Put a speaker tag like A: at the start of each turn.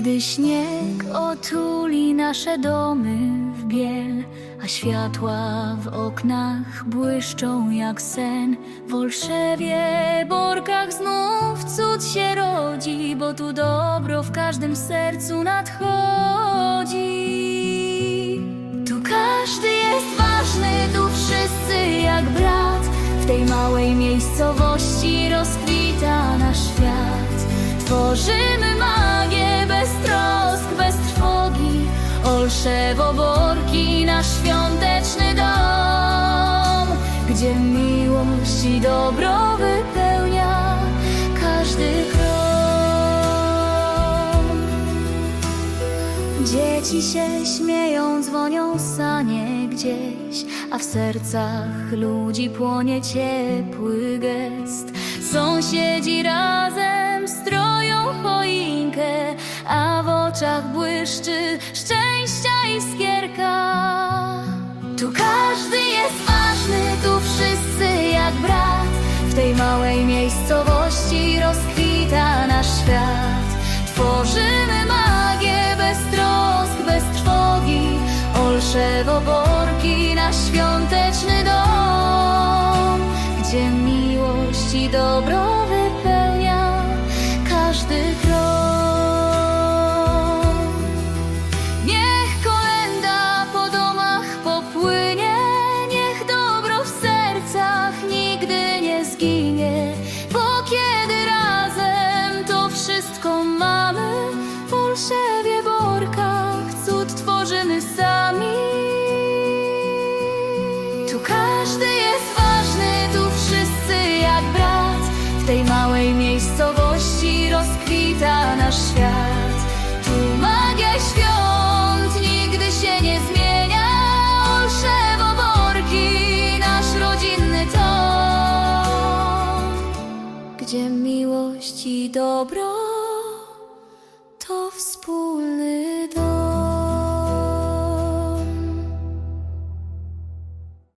A: Gdy śnieg otuli nasze domy w biel, a światła w oknach błyszczą jak sen. W Olszewie, Borkach znów cud się rodzi, bo tu dobro w każdym sercu nadchodzi. Tu każdy jest ważny, tu wszyscy jak brat. W tej małej miejscowości rozkwita nasz świat. Tworzymy magię Olszewo Borki, nasz świąteczny dom, gdzie miłość i dobro wypełnia każdy krok. Dzieci się śmieją, dzwonią sanie gdzieś, a w sercach ludzi płonie ciepły gest. Sąsiedzi razem stroją choinkę, a w oczach błyszczy szczęścia iskierka. Tu każdy jest ważny, tu wszyscy jak brat. W tej małej miejscowości wszystko mamy, w Olszewie Borkach cud tworzymy sami. Tu każdy jest ważny, tu wszyscy jak brat. W tej małej miejscowości rozkwita nasz świat. Tu magia świąt nigdy się nie zmienia. Olszewo Borki, nasz rodzinny dom, gdzie miłość i dobro wspólny dom.